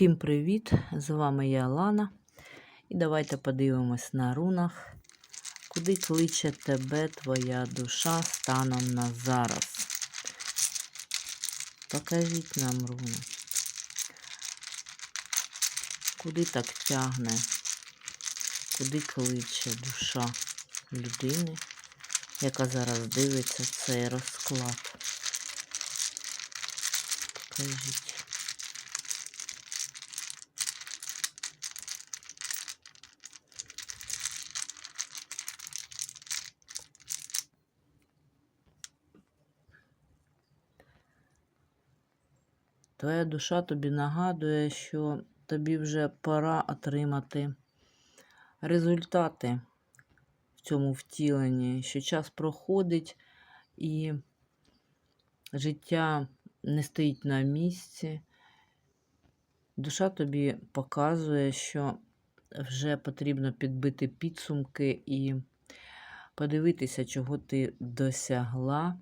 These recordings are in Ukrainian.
Всім привіт! З вами я Лана. І давайте подивимось на рунах, куди кличе тебе твоя душа станом на зараз. Покажіть нам руни. Куди так тягне, куди кличе душа людини, яка зараз дивиться цей розклад. Покажіть. Твоя душа тобі нагадує, що тобі вже пора отримати результати в цьому втіленні, що час проходить і життя не стоїть на місці. Душа тобі показує, що вже потрібно підбити підсумки і подивитися, чого ти досягла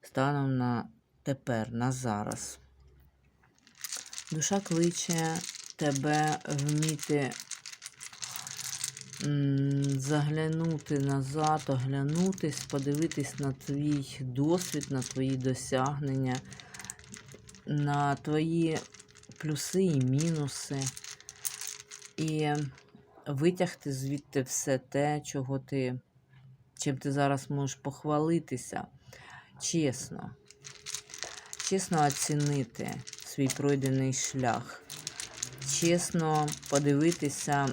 станом на тепер, на зараз. Душа кличе тебе вміти заглянути назад, оглянутись, подивитись на твій досвід, на твої досягнення, на твої плюси і мінуси, і витягти звідти все те, чого ти, чим ти зараз можеш похвалитися. Чесно чесно оцінити свій пройдений шлях, чесно подивитися,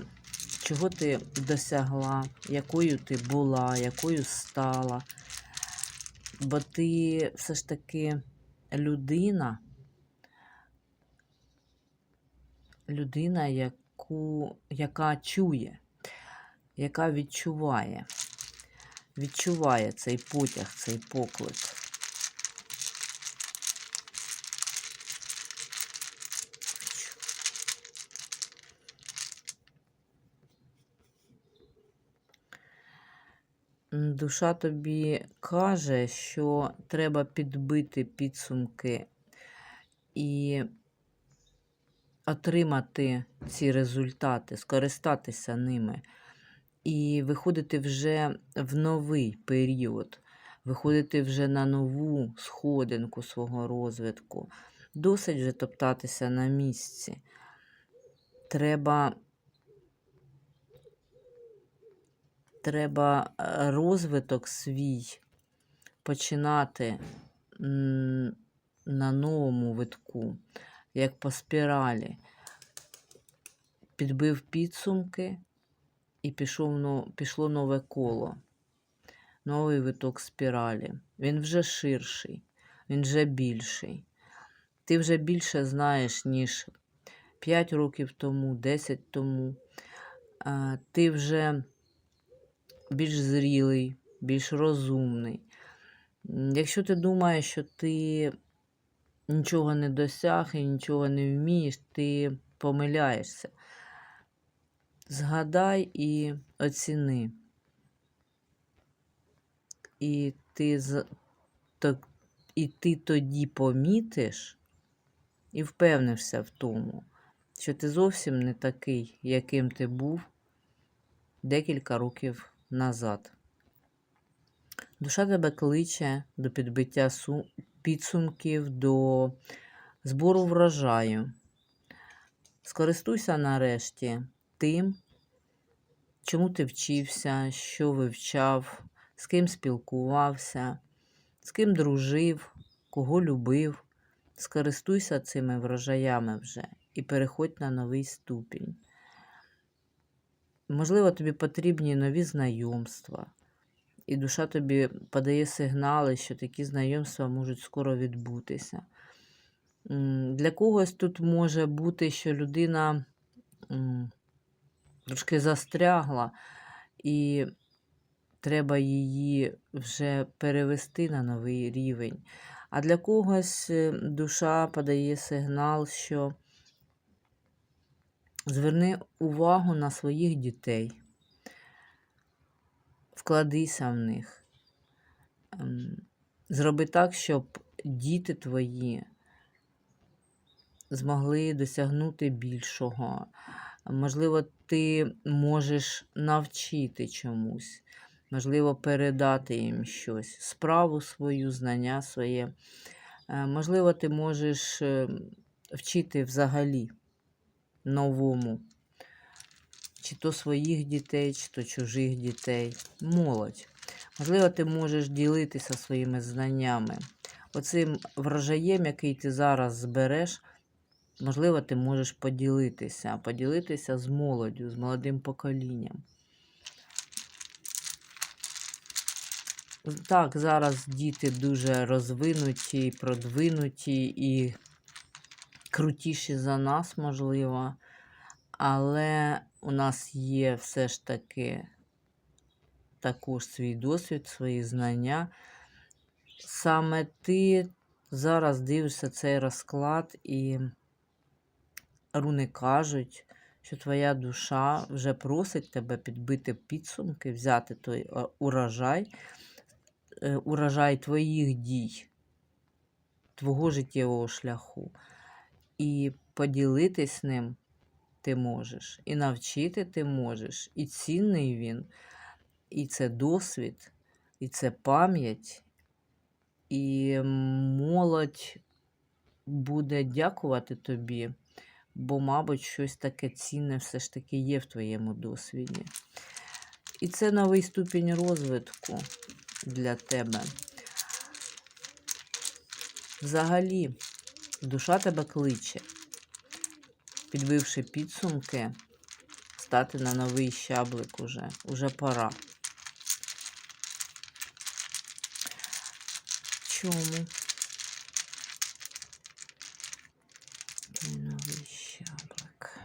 чого ти досягла, якою ти була, якою стала. Бо ти все ж таки людина, людина, яку, яка чує, яка відчуває, відчуває цей потяг, цей поклик. Душа тобі каже, що треба підбити підсумки і отримати ці результати, скористатися ними, і виходити вже в новий період, виходити вже на нову сходинку свого розвитку. Досить вже топтатися на місці. Треба треба е, розвиток свій починати на новому витку, як по спіралі. Підбив підсумки і пішов, пішло нове коло, новий виток спіралі. Він вже ширший, він вже більший. Ти вже більше знаєш, ніж 5 років тому, 10 тому. Ти вже більш зрілий, більш розумний. Якщо ти думаєш, що ти нічого не досяг і нічого не вмієш, ти помиляєшся. Згадай і оціни. І ти і ти тоді помітиш і впевнишся в тому, що ти зовсім не такий, яким ти був декілька років назад. Душа тебе кличе до підбиття підсумків, до збору врожаю. Скористуйся нарешті тим, чому ти вчився, що вивчав, з ким спілкувався, з ким дружив, кого любив. Скористуйся цими врожаями вже і переходь на новий ступінь. Можливо, тобі потрібні нові знайомства, і душа тобі подає сигнали, що такі знайомства можуть скоро відбутися. Для когось тут може бути, що людина трошки застрягла, і треба її вже перевести на новий рівень. А для когось е, душа подає сигнал, що Зверни увагу на своїх дітей, вкладися в них. Ем, зроби так, щоб діти твої змогли досягнути більшого. Можливо, ти можеш навчити чомусь, можливо, передати їм щось, справу свою, знання своє. Е, Можливо, ти можеш е, вчити взагалі новому, чи то своїх дітей, чи то чужих дітей, молодь. Можливо, ти можеш ділитися своїми знаннями. Оцим врожаєм, який ти зараз збереш, можливо, ти можеш поділитися, поділитися з молоддю, з молодим поколінням. Так, зараз діти дуже розвинуті, продвинуті і крутіші за нас, можливо. Але у нас є все ж таки також свій досвід, свої знання. Саме ти зараз дивишся цей розклад, і руни кажуть, що твоя душа вже просить тебе підбити підсумки, взяти той е, урожай, е, урожай твоїх дій, твого життєвого шляху, і поділитись ним ти можеш, і навчити ти можеш, і цінний він, і це досвід, і це пам'ять, і молодь буде дякувати тобі, бо, мабуть, щось таке цінне все ж таки є в твоєму досвіді. І це новий ступінь розвитку для тебе. Взагалі, душа тебе кличе, підбивши підсумки, стати на новий щаблик уже. Уже пора. Чому? Новий щаблик.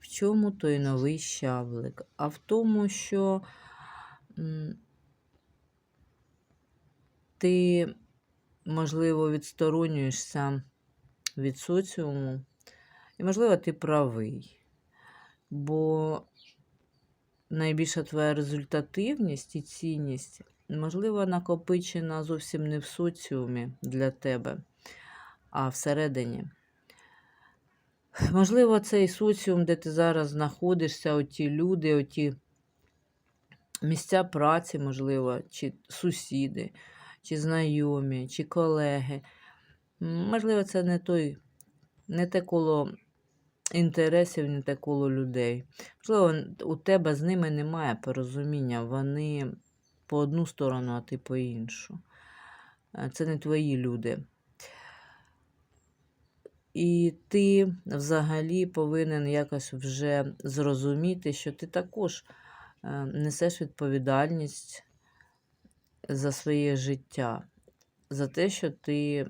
В чому той новий щаблик? А в тому, що ти, можливо, відсторонюєшся від соціуму, і, можливо, ти правий. Бо найбільша твоя результативність і цінність, можливо, накопичена зовсім не в соціумі для тебе, а всередині. Можливо, цей соціум, де ти зараз знаходишся, оті люди, оті місця праці, можливо, чи сусіди, чи знайомі, чи колеги. Можливо, це не той, не те коло інтересів, не те коло людей. Можливо, у тебе з ними немає порозуміння, вони по одну сторону, а ти по іншу. Е, Це не твої люди. І ти взагалі повинен якось вже зрозуміти, що ти також несеш відповідальність за своє життя, за те, що ти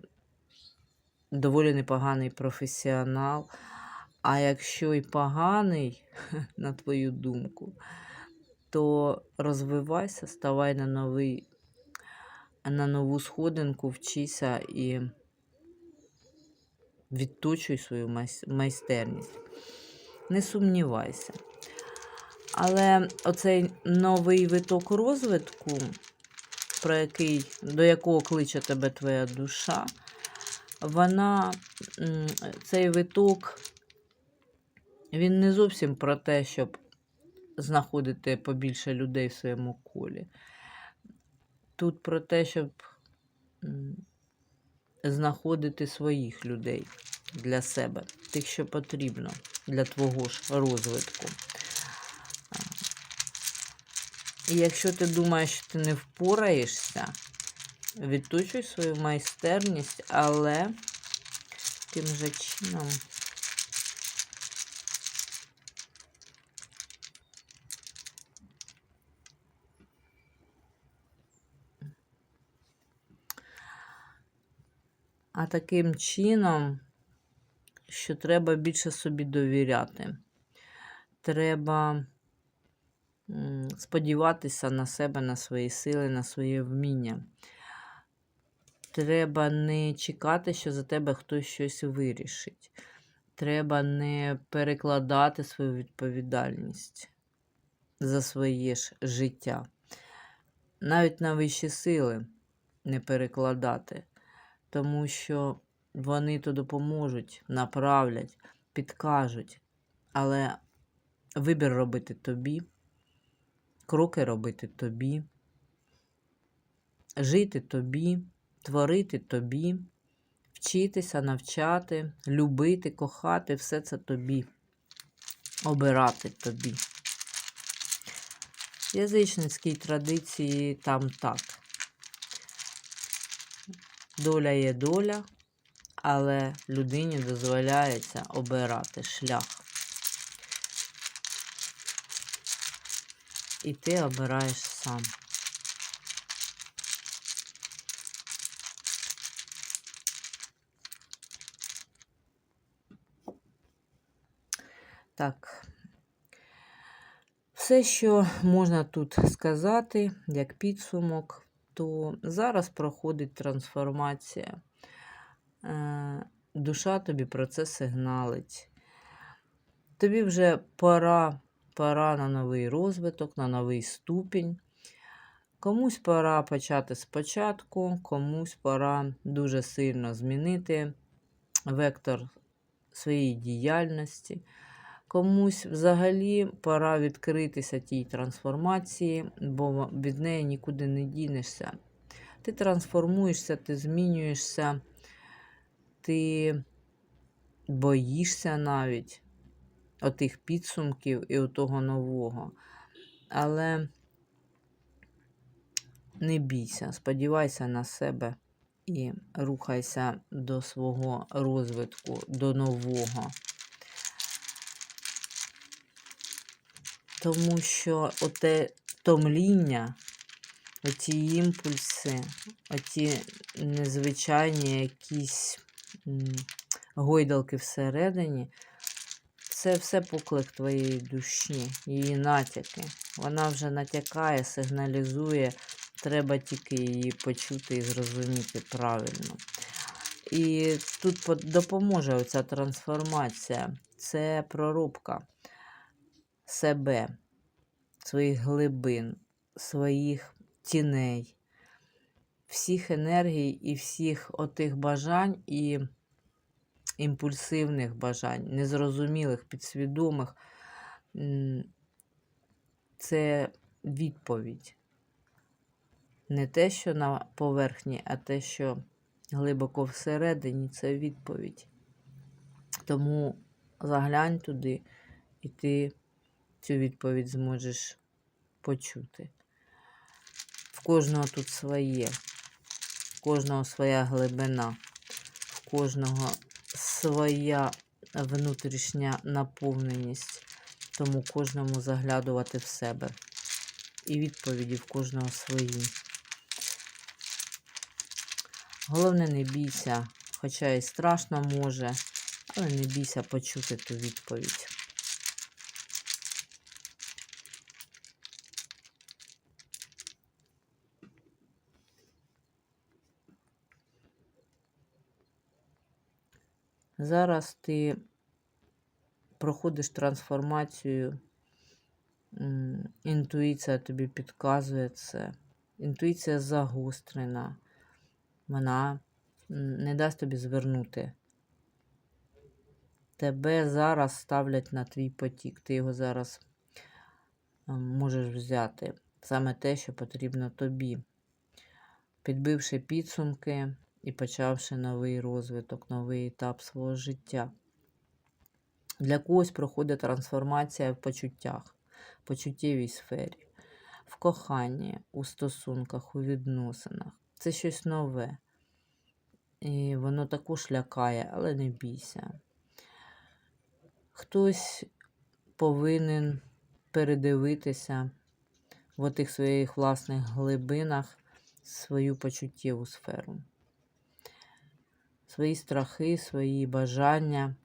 доволі непоганий професіонал. А якщо й поганий, на твою думку, то розвивайся, ставай на новий, на нову сходинку, вчися і відточуй свою майстерність. Не сумнівайся. Але оцей новий виток розвитку, про який, до якого кличе тебе твоя душа, вона, цей виток, він не зовсім про те, щоб знаходити побільше людей в своєму колі. Тут про те, щоб знаходити своїх людей для себе, тих, що потрібно для твого ж розвитку. І якщо ти думаєш, що ти не впораєшся, відточуй свою майстерність, але тим же чином. А таким чином, що треба більше собі довіряти. Треба сподіватися на себе, на свої сили, на своє вміння. Треба не чекати, що за тебе хтось щось вирішить. Треба не перекладати свою відповідальність за своє ж життя. навіть на вищі сили не перекладати, тому що вони то допоможуть, направлять, підкажуть, але вибір робити тобі, кроки робити тобі, жити тобі, творити тобі, вчитися, навчати, любити, кохати все це тобі, обирати тобі. В язичницькій традиції там так. Доля є доля, але людині дозволяється обирати шлях. І ти обираєш сам. Так. Все, що можна тут сказати, як підсумок, то зараз проходить трансформація. Е, Душа тобі про це сигналить. Тобі вже пора, пора на новий розвиток, на новий ступінь. Комусь пора почати спочатку, комусь пора дуже сильно змінити вектор своєї діяльності. Комусь взагалі пора відкритися тій трансформації, бо від неї нікуди не дінешся. Ти трансформуєшся, ти змінюєшся, ти боїшся навіть отих підсумків і того нового. Але не бійся, сподівайся на себе і рухайся до свого розвитку, до нового. Тому що оте томління, оті імпульси, оті незвичайні якісь гойдалки всередині, це все поклик твоєї душі, її натяки. Вона вже натякає, сигналізує, треба тільки її почути і зрозуміти правильно. І тут допоможе оця трансформація. Це прорубка себе, своїх глибин, своїх тіней, всіх енергій і всіх отих бажань і імпульсивних бажань, незрозумілих, підсвідомих. Це відповідь. Не те, що на поверхні, а те, що глибоко всередині, це відповідь. Тому заглянь туди, і ти цю відповідь зможеш почути. В кожного тут своє, в кожного своя глибина, в кожного своя внутрішня наповненість, тому кожному заглядувати в себе. І відповіді в кожного свої. Головне, не бійся, хоча і страшно може, але не бійся почути ту відповідь. Зараз ти проходиш трансформацію, інтуїція тобі підказує це. Інтуїція загострена, вона не дасть тобі звернути. Тебе зараз ставлять на твій потік, ти його зараз можеш взяти. Саме те, що потрібно тобі. Підбивши підсумки, і почавши новий розвиток, новий етап свого життя. Для когось проходить трансформація в почуттях, в почуттєвій сфері, в коханні, у стосунках, у відносинах. Це щось нове. І воно також лякає, але не бійся. Хтось повинен передивитися в тих своїх власних глибинах свою почуттєву сферу свої страхи, свої бажання.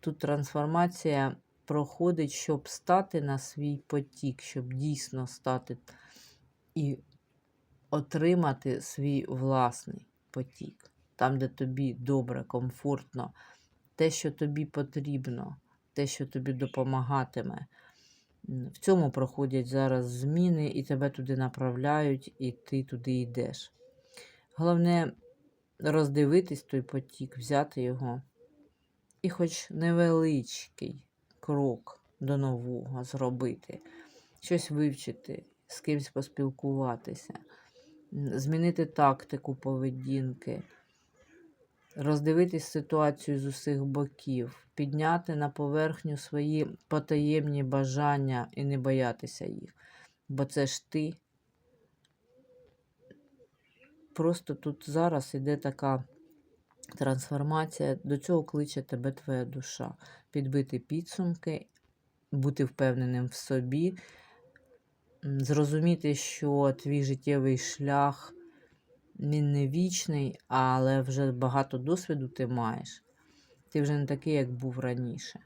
Тут трансформація проходить, щоб стати на свій потік, щоб дійсно стати і отримати свій власний потік. Там, де тобі добре, комфортно, те, що тобі потрібно, те, що тобі допомагатиме. В цьому проходять зараз зміни, і тебе туди направляють, і ти туди йдеш. Головне роздивитись той потік, взяти його. І хоч невеличкий крок до нового зробити, щось вивчити, з кимось поспілкуватися, змінити тактику поведінки, роздивитись ситуацію з усіх боків, підняти на поверхню свої потаємні бажання і не боятися їх. Бо це ж ти. Просто тут зараз іде така трансформація. До цього кличе тебе твоя душа. Підбити підсумки, бути впевненим в собі, зрозуміти, що твій життєвий шлях він не вічний, але вже багато досвіду ти маєш. Ти вже не такий, як був раніше.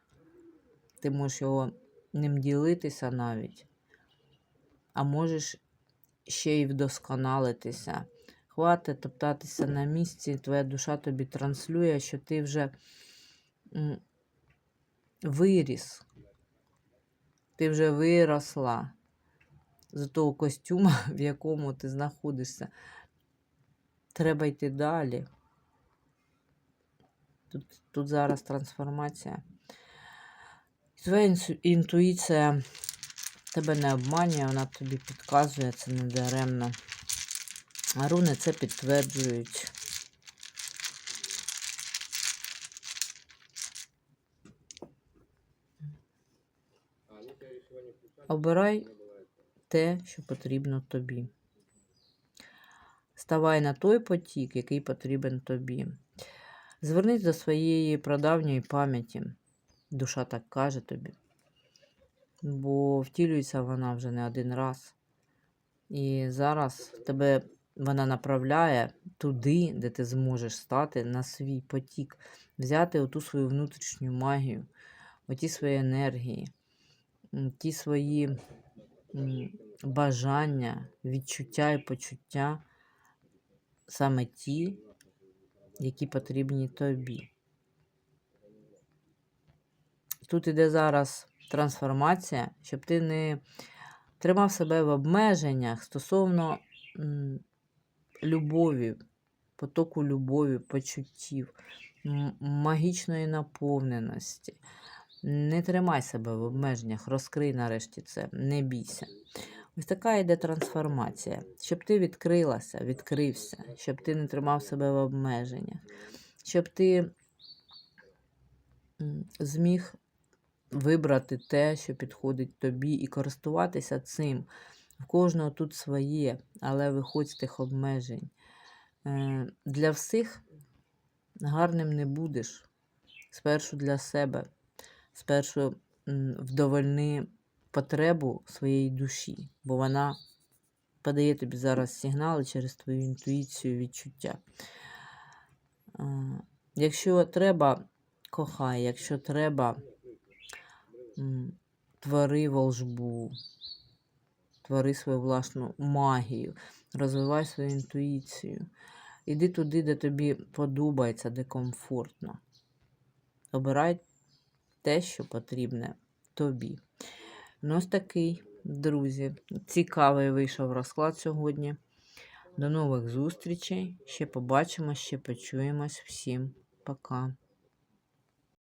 Ти можеш його ним ділитися навіть, а можеш ще й вдосконалитися. Хватить топтатися на місці, твоя душа тобі транслює, що ти вже виріс, ти вже виросла з того костюма, в якому ти знаходишся. Треба йти далі. Тут, тут зараз трансформація. Твоя інтуїція тебе не обманює, вона тобі підказує, це не даремно. Руни це підтверджують. Обирай те, що потрібно тобі. Ставай на той потік, який потрібен тобі. Звернись до своєї прадавньої пам'яті. Душа так каже тобі. Бо втілюється вона вже не один раз. І зараз тебе вона направляє туди, де ти зможеш стати на свій потік, взяти оту свою внутрішню магію, оті свої енергії, ті свої бажання, відчуття і почуття, саме ті, які потрібні тобі. Тут іде зараз трансформація, щоб ти не тримав себе в обмеженнях стосовно любові, потоку любові, почуттів, магічної наповненості. Не тримай себе в обмеженнях, розкрий нарешті це, не бійся. Ось така йде трансформація, щоб ти відкрилася, відкрився, щоб ти не тримав себе в обмеженнях, щоб ти зміг вибрати те, що підходить тобі, і користуватися цим. В кожного тут своє, але виходь з тих обмежень. Е, Для всіх гарним не будеш. Спершу для себе, спершу вдовольни потребу своєї душі, бо вона подає тобі зараз сигнали через твою інтуїцію, відчуття. Е, Якщо треба, кохай, якщо треба, твори волжбу, твори свою власну магію, розвивай свою інтуїцію. Іди туди, де тобі подобається, де комфортно. Обирай те, що потрібне тобі. Ну, ось такий, друзі, цікавий вийшов розклад сьогодні. До нових зустрічей. Ще побачимо, ще почуємось. Всім пока.